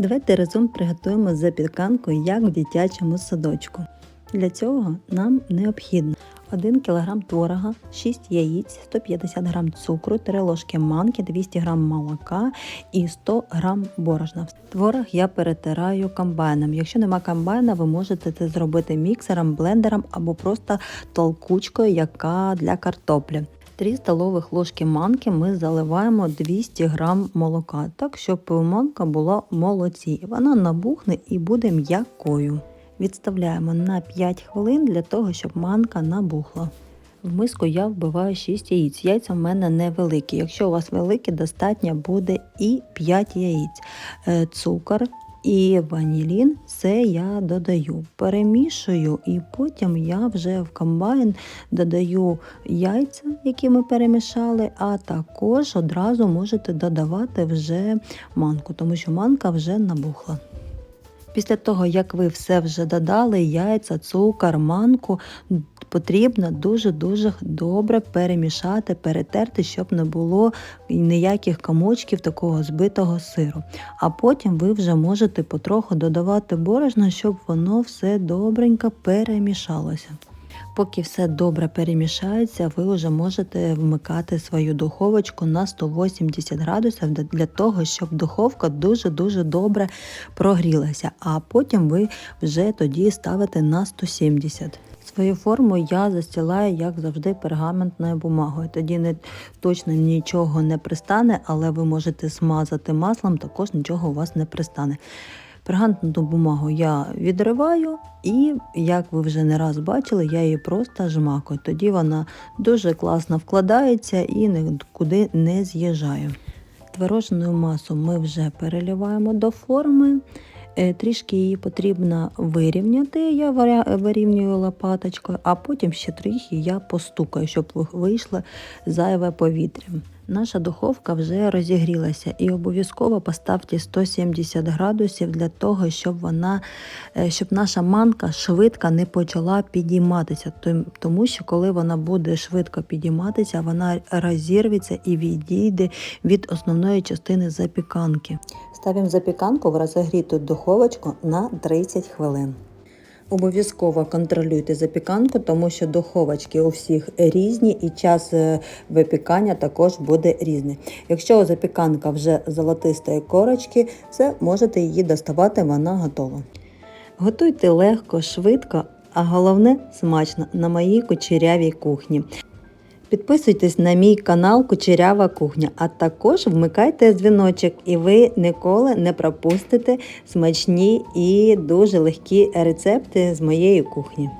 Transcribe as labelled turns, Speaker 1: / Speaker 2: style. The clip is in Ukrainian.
Speaker 1: Давайте разом приготуємо запіканку, як в дитячому садочку. Для цього нам необхідно 1 кг творога, 6 яєць, 150 г цукру, 3 ложки манки, 200 г молока і 100 г борошна. Творог я перетираю комбайном. Якщо нема комбайна, ви можете це зробити міксером, блендером або просто толкучкою, яка для картоплі. 3 столових ложки манки ми заливаємо 200 г молока, так щоб манка була молоці. Вона набухне і буде м'якою. Відставляємо на 5 хвилин для того, щоб манка набухла. В миску я вбиваю 6 яєць. Яйця в мене невеликі. Якщо у вас великі, достатньо буде і 5 яєць. Е, Цукор і ванілін все я додаю. Перемішую і потім я вже в комбайн додаю яйця, які ми перемішали, а також одразу можете додавати вже манку, тому що манка вже набухла. Після того, як ви все вже додали, яйця, цукор, манку, потрібно дуже-дуже добре перемішати, перетерти, щоб не було ніяких комочків такого збитого сиру. А потім ви вже можете потроху додавати борошно, щоб воно все добренько перемішалося. Поки все добре перемішається, ви вже можете вмикати свою духовочку на 180 градусів для того, щоб духовка дуже-дуже добре прогрілася, а потім ви вже тоді ставите на 170. Свою форму я застілаю, як завжди, пергаментною бумагою. Тоді не, точно нічого не пристане, але ви можете смазати маслом, також нічого у вас не пристане. Пергаментну бумагу я відриваю і, як ви вже не раз бачили, я її просто жмакаю. Тоді вона дуже класно вкладається і нікуди не з'їжджає. Творожну масу ми вже переливаємо до форми. Е, Трішки її потрібно вирівняти, я вирівнюю лопаточкою, а потім ще трохи я постукаю, щоб вийшло зайве повітря. Наша духовка вже розігрілася і обов'язково поставте 170 градусів для того, щоб вона, е, щоб наша манка швидко не почала підійматися. Тому що коли вона буде швидко підійматися, вона розірветься і відійде від основної частини запіканки. Ставимо запіканку в розігріту духовочку на 30 хвилин. Обов'язково контролюйте запіканку, тому що духовочки у всіх різні і час е, випікання також буде різний. Якщо запіканка вже золотистої корочки, все можете її доставати, вона готова. Готуйте легко, швидко, а головне смачно на моїй кучерявій кухні. Підписуйтесь на мій канал Кучерява кухня, а також вмикайте дзвіночок, і ви ніколи не пропустите смачні і дуже легкі рецепти з моєї кухні.